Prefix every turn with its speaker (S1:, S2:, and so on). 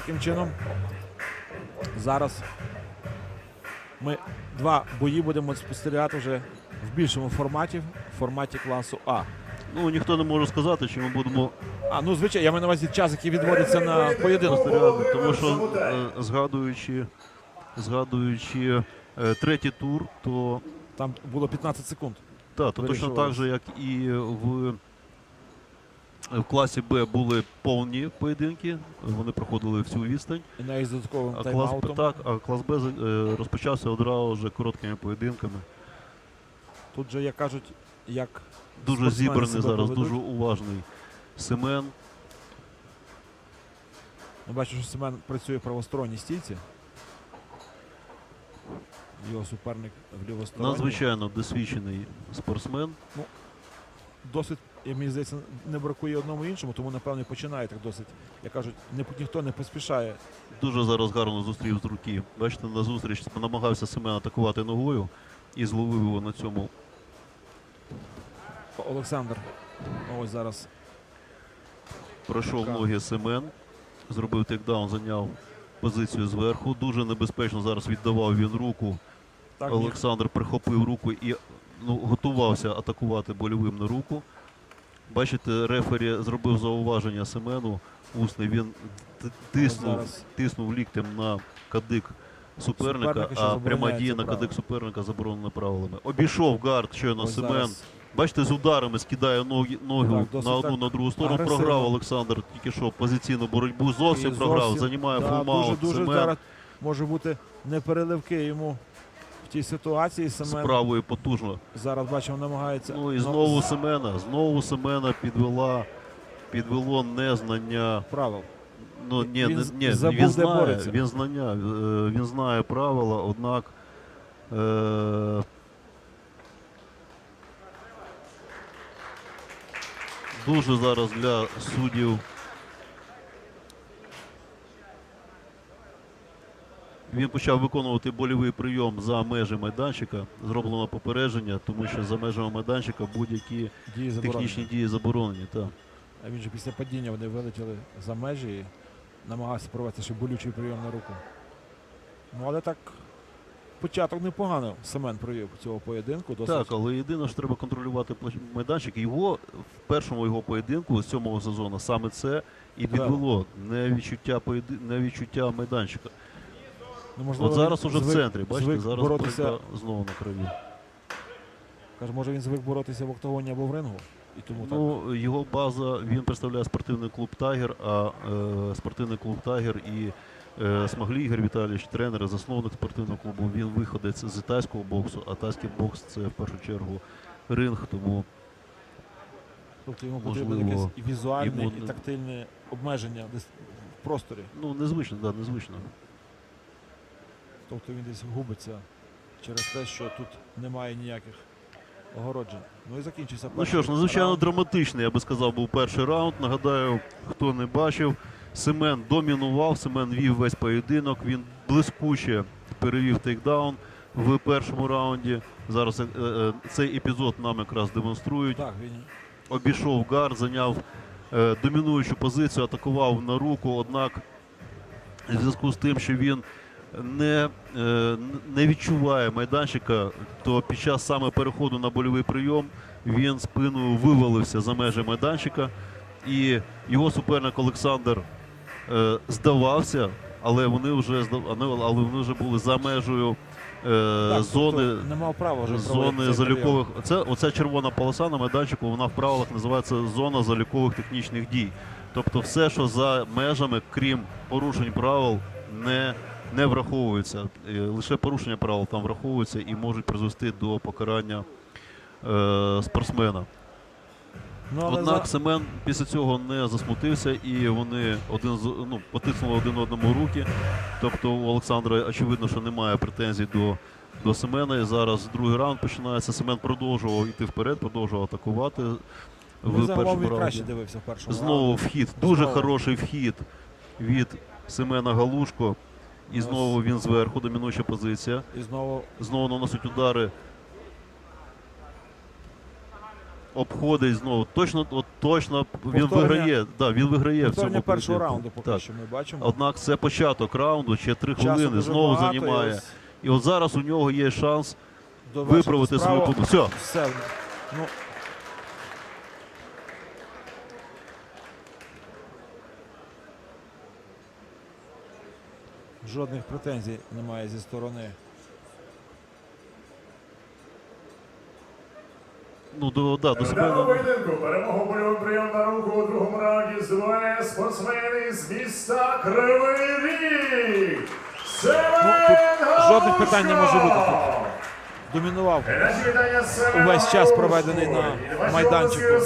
S1: Таким чином, зараз ми два бої будемо спостерігати вже в більшому форматі, в форматі класу А.
S2: Ну ніхто не може сказати, чи ми будемо
S1: А, ну звичайно, я маю на увазі час, який відводиться на поєдинок.
S2: спостерігати, тому що е, згадуючи, згадуючи е, третій тур, то
S1: Там було 15 секунд.
S2: та, то точно
S1: Вирішувалось.
S2: так же, як і в, в класі Б були повні поєдинки, вони проходили всю відстань.
S1: І навіть з додатковим
S2: А клас,
S1: тайм-аутом.
S2: так, а клас Б е, розпочався одразу вже короткими поєдинками.
S1: Тут же, як кажуть, як
S2: Дуже зібраний зараз,
S1: поведуть.
S2: дуже уважний Семен.
S1: Я бачу, що Семен працює в правосторонній стійці. Його суперник в лівосторонній.
S2: Надзвичайно досвідчений спортсмен.
S1: Досить, і мені здається, не бракує одному іншому, тому напевно і починає так досить. Як кажуть, не, ніхто не поспішає.
S2: Дуже зараз гарно зустрів з руки. Бачите, на зустріч намагався Семен атакувати ногою і зловив його на цьому.
S1: Олександр. Ось зараз.
S2: Пройшов ноги Семен, зробив тейкдаун, зайняв позицію зверху. Дуже небезпечно зараз віддавав він руку.
S1: Так,
S2: Олександр прихопив руку і ну, готувався атакувати больовим на руку. Бачите, рефері зробив зауваження Семену. Усний він тиснув, тиснув ліктем на кадик суперника,
S1: Суперника,
S2: а пряма дія на кадик суперника заборонена правилами. Обійшов гард щойно
S1: ось
S2: Семен.
S1: зараз.
S2: Бачите, з ударами скидає ноги, ногу
S1: Так,
S2: на одну, на другу сторону.
S1: агресивно.
S2: Програв Олександр тільки що позиційну боротьбу. Зовсім
S1: І
S2: програв,
S1: зовсім,
S2: займає
S1: да,
S2: фулмаут.
S1: Дуже, дуже
S2: Семен
S1: зараз може бути непереливки йому в тій ситуації. Семен
S2: правою потужно.
S1: зараз бачимо, намагається.
S2: Ну і знову Семена, знову Семена підвела, підвело незнання.
S1: правил.
S2: Ну ні,
S1: Він
S2: ні,
S1: забув,
S2: він знає, він знання, е, він знає правила, однак е, дуже зараз для суддів. Він почав виконувати больовий прийом за межі майданчика. Зроблено попередження, тому що за межами майданчика будь-які технічні дії заборонені. Так.
S1: А він же після падіння вони вилетіли за межі і намагався провести ще болючий прийом на руку. Ну, але так, початок непогано Семен провів цього поєдинку. Досить.
S2: Так, але єдине, що треба контролювати майданчик. Його в першому його поєдинку з сьомого сезону саме це і підвело не відчуття поєди... не відчуття майданчика.
S1: Ну, можливо,
S2: От зараз
S1: він
S2: уже в
S1: звик-
S2: центрі, бачите,
S1: звик
S2: зараз
S1: боротися,
S2: боротьба знову на крові.
S1: каже, може він звик боротися в октагоні або в рингу. І тому так.
S2: Ну, його база, він представляє спортивний клуб Тайгер, а е, спортивний клуб Тайгер і е, Смаглій Ігор Віталійович, тренер, засновник спортивного клубу, він виходець з тайського боксу, а тайський бокс це в першу чергу ринг, тому
S1: Тобто йому потрібно
S2: можливо,
S1: якесь і візуальне,
S2: йому
S1: і
S2: не-
S1: тактильне обмеження десь в просторі.
S2: ну незвично, да, незвично.
S1: Тобто він десь губиться через те, що тут немає ніяких огороджень. Ну і закінчився
S2: Ну що ж, надзвичайно
S1: раунд.
S2: драматичний, я би сказав, був перший раунд. Нагадаю, хто не бачив, Семен домінував, Семен вів весь поєдинок, він блискуче перевів тейкдаун в першому раунді. Зараз е, е, цей епізод нам якраз демонструють.
S1: Так, він
S2: Обійшов гард, зайняв е, домінуючу позицію, атакував на руку, однак в зв'язку з тим, що він не, е, не відчуває майданчика, то під час саме переходу на больовий прийом він спиною вивалився за межі майданчика, і його суперник Олександр е, здавався, але вони вже здав- але вони вже були за межею е,
S1: так,
S2: зони.
S1: тобто не мав права вже
S2: Зони залікових. Це оця червона полоса на майданчику, вона в правилах називається зона залікових технічних дій. Тобто все, що за межами, крім порушень правил, не, не враховується. Е, Лише порушення правил там враховуються і можуть призвести до покарання е, спортсмена.
S1: Ну, але
S2: Однак
S1: за-
S2: Семен після цього не засмутився і вони один ну, потиснули один одному руки. Тобто у Олександра очевидно, що немає претензій до, до Семена. І зараз другий раунд починається. Семен продовжував йти вперед, продовжував атакувати
S1: ну,
S2: в першому
S1: краще дивився в першому
S2: Знову
S1: раунді.
S2: вхід, дуже
S1: Знову.
S2: хороший вхід від Семена Галушко. І знову він зверху, домінуюча позиція.
S1: І знову
S2: Знову наносить удари. обходить знову. Точно, от, точно він виграє. Да, він виграє в цьому
S1: першого раунду поки
S2: Так.
S1: що ми бачимо.
S2: Однак це початок раунду, ще три
S1: Часу
S2: хвилини. Знову
S1: багато, і ось
S2: І от зараз у нього є шанс
S1: довершити
S2: виправити свою
S1: справу.
S2: помилку. Все,
S1: Все. Ну, жодних претензій немає зі сторони.
S2: ну до, да, до себе.
S3: поєдинку перемогу бойовий прийом на руку у другому раунді здобуває спортсмени з міста Кривий Ріг.
S1: Тут жодних питань не може бути
S3: Галушко!
S1: Домінував Увесь час проведений на майданчику.